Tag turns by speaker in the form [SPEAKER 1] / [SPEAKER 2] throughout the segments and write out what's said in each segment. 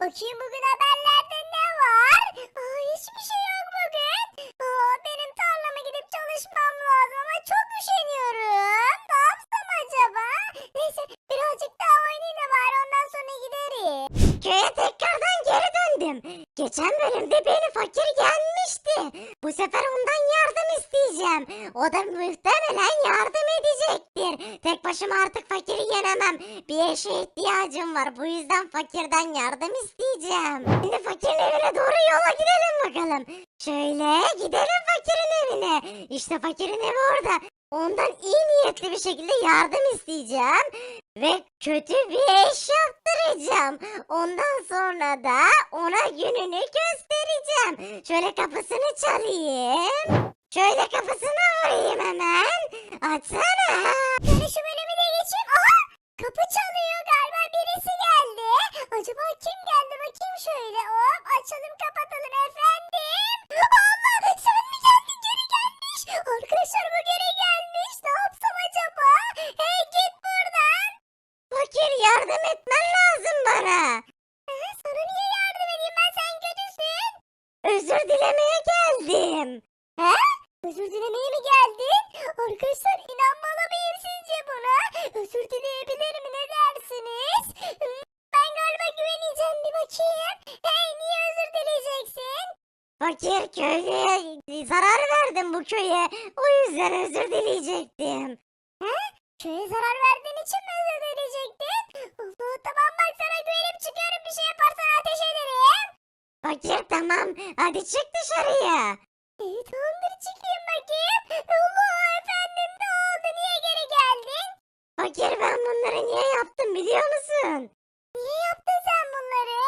[SPEAKER 1] Bakayım bugün haberlerde ne var? Aa, hiçbir şey yok bugün. Aa, benim tarlama gidip çalışmam lazım ama çok üşeniyorum. Ne yapsam acaba? Neyse birazcık daha oynayayım da bari ondan sonra giderim.
[SPEAKER 2] Köye tekrardan geri döndüm. Geçen bölümde beni fakir gelmişti. Bu sefer ondan yardım isteyeceğim. O da muhtemelen yardım edecektir. Tek başıma artık fakiri yenemem. Bir eşe ihtiyacım var. Bu yüzden fakirden yardım isteyeceğim. Şimdi fakirin evine doğru yola gidelim bakalım. Şöyle gidelim fakirin evine. İşte fakirin evi orada. Ondan iyi niyetli bir şekilde yardım isteyeceğim. Ve kötü bir eş yaptıracağım. Ondan sonra da ona gününü göstereceğim. Şöyle kapısını çalayım. Şöyle kapısını vurayım hemen. Açsana. Özür dilemeye geldim.
[SPEAKER 1] He? Özür dilemeye mi geldin? Arkadaşlar inanmalı mıyım sizce buna? Özür dileyebilir mi ne dersiniz? Hmm, Ben galiba güveneceğim bir bakayım. Hey niye özür dileyeceksin?
[SPEAKER 2] Fakir köylüye zarar verdim bu köye. O yüzden özür dileyecektim.
[SPEAKER 1] Köye zarar verdiğin için mi özür dileyecektin? Tamam bak sana güvenip çıkıyorum bir şey yaparsan ateş ederim.
[SPEAKER 2] Fakir tamam hadi çık dışarıya.
[SPEAKER 1] İyi tamamdır çıkayım bakayım. Allah efendim ne oldu niye geri geldin?
[SPEAKER 2] Fakir ben bunları niye yaptım biliyor musun?
[SPEAKER 1] Niye yaptın sen bunları?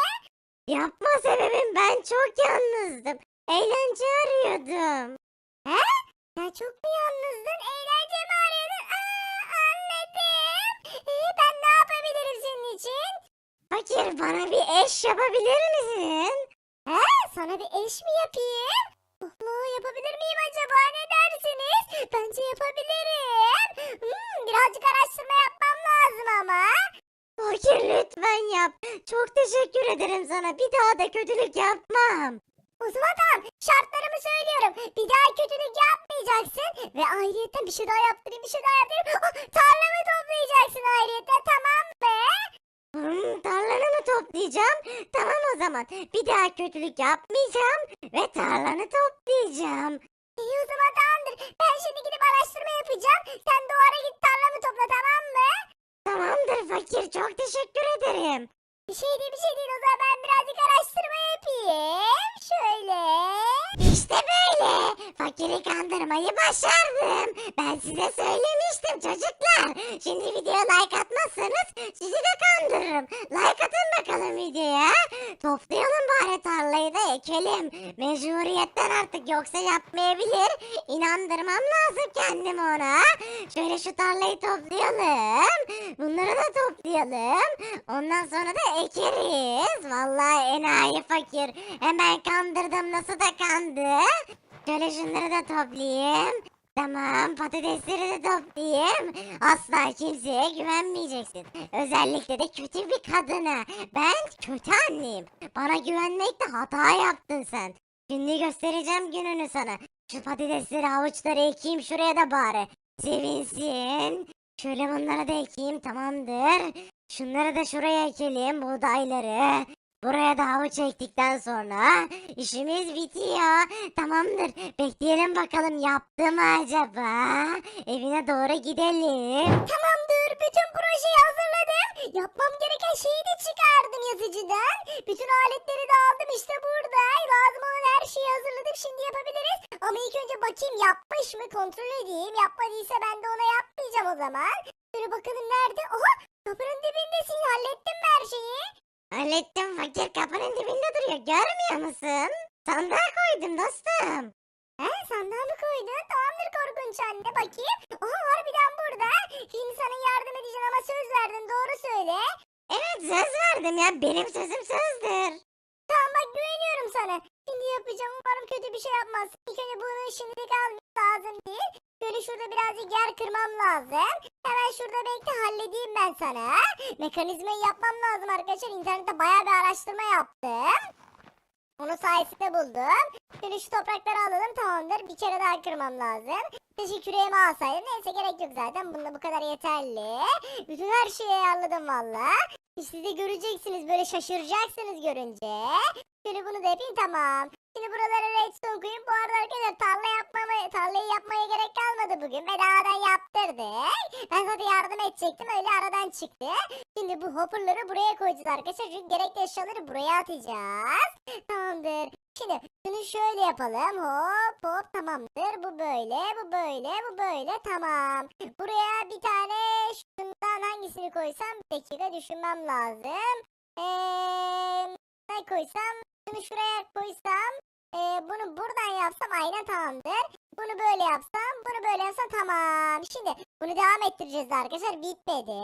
[SPEAKER 2] Yapma sebebim ben çok yalnızdım. Eğlence arıyordum.
[SPEAKER 1] Sen çok mu yalnızdın? Eğlence mi arıyordun? Aa, anladım. Ee, ben ne yapabilirim senin için?
[SPEAKER 2] Fakir bana bir eş yapabilir misin?
[SPEAKER 1] He, sana bir eş mi yapayım? Allah yapabilir miyim acaba? Ne dersiniz? Bence yapabilirim. Hmm, birazcık araştırma yapmam lazım ama.
[SPEAKER 2] Fakir lütfen yap. Çok teşekkür ederim sana. Bir daha da kötülük yapmam.
[SPEAKER 1] O zaman tamam şartlarımı söylüyorum. Bir daha kötülük yapmayacaksın. Ve ayrıyetten bir şey daha yaptırayım bir şey daha yaptırayım. Ah, tarlamı toplayacaksın ayrıyetten tamam mı?
[SPEAKER 2] Hmm, tarlanı mı toplayacağım? Tamam o zaman. Bir daha kötülük yapmayacağım ve tarlanı toplayacağım.
[SPEAKER 1] İyi o zaman tamamdır. Ben şimdi gidip araştırma yapacağım. Sen de o ara git tarlamı topla tamam mı?
[SPEAKER 2] Tamamdır fakir. Çok teşekkür ederim.
[SPEAKER 1] Bir şey değil bir şey değil o zaman ben birazcık araştırma yapayım. Şöyle.
[SPEAKER 2] İşte böyle. Fakiri kandırmayı başardım. Ben size söylemiştim çocuklar. Şimdi videoya like atmazsanız sizi de kandırırım. Like atın bakalım videoya. Toplayalım bari tarlayı da ekelim. Mecburiyetten artık yoksa yapmayabilir. İnandırmam lazım kendimi ona. Şöyle şu tarlayı toplayalım. Bunları da toplayalım. Ondan sonra da ekeriz. Vallahi enayi fakir. Hemen kandırdım nasıl da kandı. Şöyle şunları da toplayayım. Tamam patatesleri de toplayayım. Asla kimseye güvenmeyeceksin. Özellikle de kötü bir kadına. Ben kötü anneyim. Bana güvenmekte hata yaptın sen. Şimdi göstereceğim gününü sana. Şu patatesleri havuçları ekeyim şuraya da bari. Sevinsin. Şöyle bunları da ekeyim tamamdır. Şunları da şuraya ekelim buğdayları. Buraya da havuç ektikten sonra işimiz bitiyor. Tamamdır. Bekleyelim bakalım yaptı mı acaba? Evine doğru gidelim.
[SPEAKER 1] Tamamdır bütün projeyi hazırladım. Yapmam gereken şeyi de çıkardım yazıcıdan. Bütün aletleri de aldım işte burada. Lazım olan her şeyi hazırladım şimdi yapabiliriz. Ama ilk önce bakayım yapmış mı kontrol edeyim. Yapmadıysa ben de ona yapmayacağım o zaman. Şöyle bakalım nerede? Oha kapının dibindesin hallettin mi her şeyi?
[SPEAKER 2] Hallettim fakir kapının dibinde duruyor. Görmüyor musun? Sandığa koydum dostum.
[SPEAKER 1] He sandığa mı koydun? Tamamdır korkunç anne bakayım. Oha harbiden burada. Şimdi sana yardım edeceğim ama söz verdin doğru söyle.
[SPEAKER 2] Evet söz verdim ya. Benim sözüm sözdür.
[SPEAKER 1] Tamam bak güveniyorum sana. Şimdi yapacağım. Umarım kötü bir şey yapmaz. İlk önce bunu şimdilik almam lazım değil. Böyle şurada birazcık yer kırmam lazım. Hemen şurada bekle halledeyim ben sana. Mekanizmayı yapmam lazım arkadaşlar. İnternette bayağı bir araştırma yaptım. Onun sayesinde buldum. Şimdi şu toprakları alalım tamamdır. Bir kere daha kırmam lazım. Keşke küreğimi alsaydım. Neyse gerek yok zaten. Bunda bu kadar yeterli. Bütün her şeyi ayarladım valla. Siz de göreceksiniz. Böyle şaşıracaksınız görünce. Şöyle bunu da yapayım tamam. Şimdi buralara redstone koyayım. Bu arada arkadaşlar tarla yapmama, tarlayı yapmaya gerek kalmadı bugün. Bedavadan yaptırdık. Ben zaten yardım edecektim. Öyle aradan çıktı. Şimdi bu hopperları buraya koyacağız arkadaşlar. Çünkü gerekli eşyaları buraya atacağız. Tamamdır. Şimdi şunu şöyle yapalım. Hop hop tamamdır. Bu böyle, bu böyle, bu böyle. Tamam. Buraya bir tane şundan hangisini koysam bir dakika düşünmem lazım. Eee ne koysam? Şunu şuraya koysam. eee, bunu buradan yapsam aynen tamamdır. Bunu böyle yapsam, bunu böyle yapsam tamam. Şimdi bunu devam ettireceğiz arkadaşlar. Bitmedi.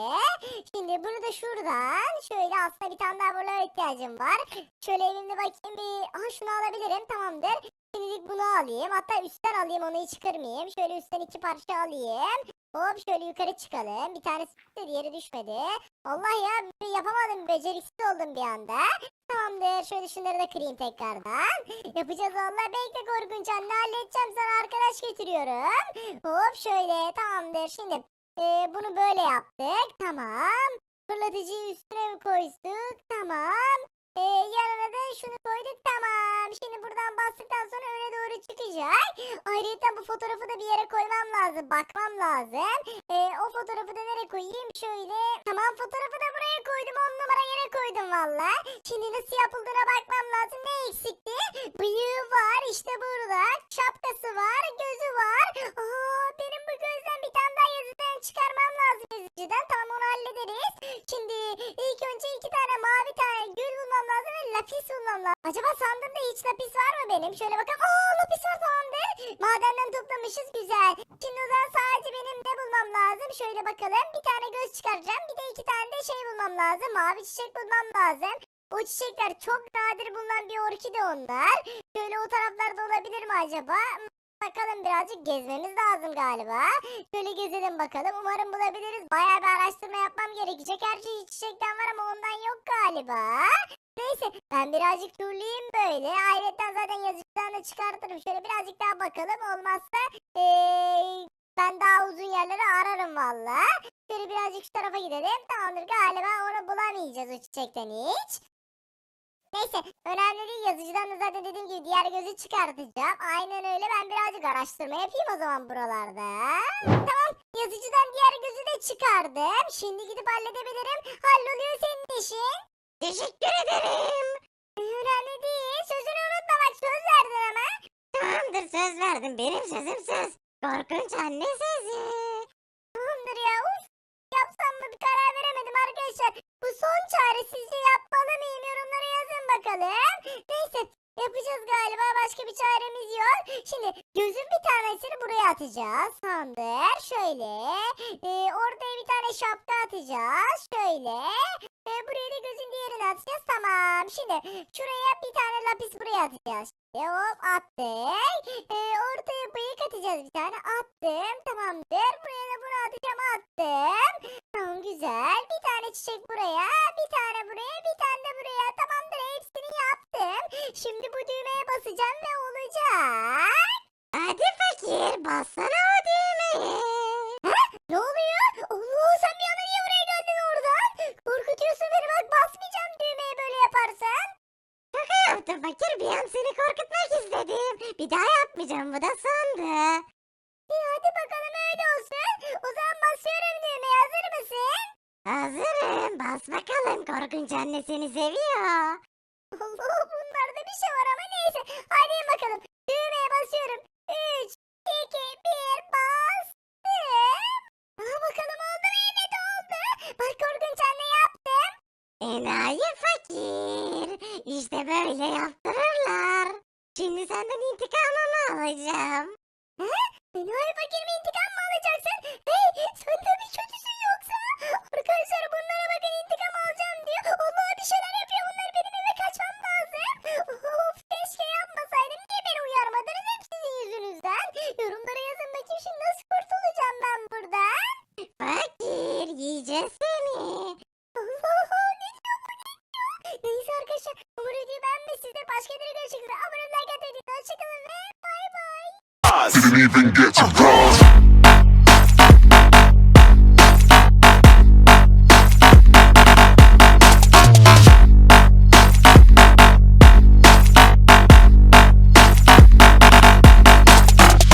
[SPEAKER 1] Şimdi bunu da şuradan şöyle aslında bir tane daha buralara ihtiyacım var. Şöyle elimde bakayım bir. Aha şunu alabilirim tamamdır. Şimdilik bunu alayım. Hatta üstten alayım onu hiç kırmayayım. Şöyle üstten iki parça alayım. Hop şöyle yukarı çıkalım. Bir tanesi düştü diğeri düşmedi. Allah ya yapamadım. Beceriksiz oldum bir anda. Tamamdır. Şöyle şunları da kırayım tekrardan. Yapacağız valla. Bekle korkunç anne halledeceğim sana arkadaş getiriyorum. Hop şöyle tamamdır. Şimdi e, bunu böyle yaptık. Tamam. Fırlatıcıyı üstüne mi koyduk? Tamam. E, yanına da şunu koyduk. Tamam. Şimdi buradan bastıktan sonra öne doğru çıkacak. Ayrıca bu fotoğrafı da bir yere koymam lazım. Bakmam lazım. E, o fotoğrafı da nereye koyayım? Şöyle. Tamam fotoğrafı da buraya koydum. On numara yere koydum valla. Şimdi nasıl yapıldığına bakmam lazım. Ne eksikti? Bıyığı var. işte burada. Şapkası var. Gözü var. Aa, benim bu gözden bir tane daha yazıdan çıkarmam lazım yazıcıdan. Tamam onu hallederiz. Şimdi ilk önce iki tane mavi tane gül bulmam lazım ve lapis bulmam lazım. Acaba sandığımda hiç benim? Şöyle bakalım. Aa lapis var tamamdır. Madenden toplamışız güzel. Şimdi o zaman sadece benim ne bulmam lazım? Şöyle bakalım. Bir tane göz çıkaracağım. Bir de iki tane de şey bulmam lazım. Mavi çiçek bulmam lazım. O çiçekler çok nadir bulunan bir orkide onlar. Şöyle o taraflarda olabilir mi acaba? Bakalım birazcık gezmemiz lazım galiba. Şöyle gezelim bakalım. Umarım bulabiliriz. Bayağı bir araştırma yapmam gerekecek. Her şey çiçekten var ama ondan yok galiba. Neyse ben birazcık turlayayım böyle. Ayrıca zaten da çıkartırım. Şöyle birazcık daha bakalım. Olmazsa eee, ben daha uzun yerleri ararım valla. Şöyle birazcık şu tarafa gidelim. Tamamdır galiba onu bulamayacağız o çiçekten hiç. Neyse önemli değil yazıcıdan da zaten dediğim gibi diğer gözü çıkartacağım. Aynen öyle ben birazcık araştırma yapayım o zaman buralarda. Tamam yazıcıdan diğer gözü de çıkardım. Şimdi gidip halledebilirim. Halloluyor senin işin.
[SPEAKER 2] Teşekkür ederim.
[SPEAKER 1] Önemli değil. Sözünü unutma bak söz verdin ama.
[SPEAKER 2] Tamamdır söz verdim. Benim sözüm söz. Korkunç anne sözü.
[SPEAKER 1] Tamamdır ya uf. Yapsam mı bir karar veremedim arkadaşlar. Bu son çare sizce yapmalı mıyım? Yorumlara yazın bakalım. Neyse yapacağız galiba. Başka bir çaremiz yok. Şimdi gözün bir tanesini buraya atacağız. Tamamdır. Şöyle. Ee, ortaya bir tane şapka atacağız. Şöyle. Ee, buraya da gözün diğerini atacağız. Tamam. Şimdi şuraya bir tane lapis buraya atacağız. Şimdi hop attık. Ee, ortaya bıyık atacağız bir tane. Attım. Tamamdır. Buraya da bunu atacağım. Attım. Tamam güzel. Bir tane çiçek buraya. Bir tane buraya. Bir tane de buraya. Tamamdır. Hepsini yaptım. Şimdi bu düğmeye basacağım ve olacak.
[SPEAKER 2] Hadi fakir bassana o düğmeye.
[SPEAKER 1] Ne oluyor? Allah sen bir anda niye buraya geldin oradan? Korkutuyorsun beni bak basmayacağım düğmeye böyle yaparsan.
[SPEAKER 2] Şaka yaptım fakir bir an seni istedim. Bir daha yapmayacağım bu da sondu.
[SPEAKER 1] İyi hadi bakalım öyle olsun. O zaman basıyorum düğmeye hazır mısın?
[SPEAKER 2] Hazırım bas bakalım korkunç anne seni seviyor.
[SPEAKER 1] Allah bunlarda bir şey var ama neyse. Hadi bakalım. Düğmeye basıyorum. 3, 2, 1 bastım. Aha bakalım oldu mu? Evet oldu. Bak korkunç anne yaptım.
[SPEAKER 2] Enayi fakir. İşte böyle yaptırırlar.
[SPEAKER 1] Abone olmayı, like atmayı, ve bay bay.
[SPEAKER 3] I didn't even get to cross.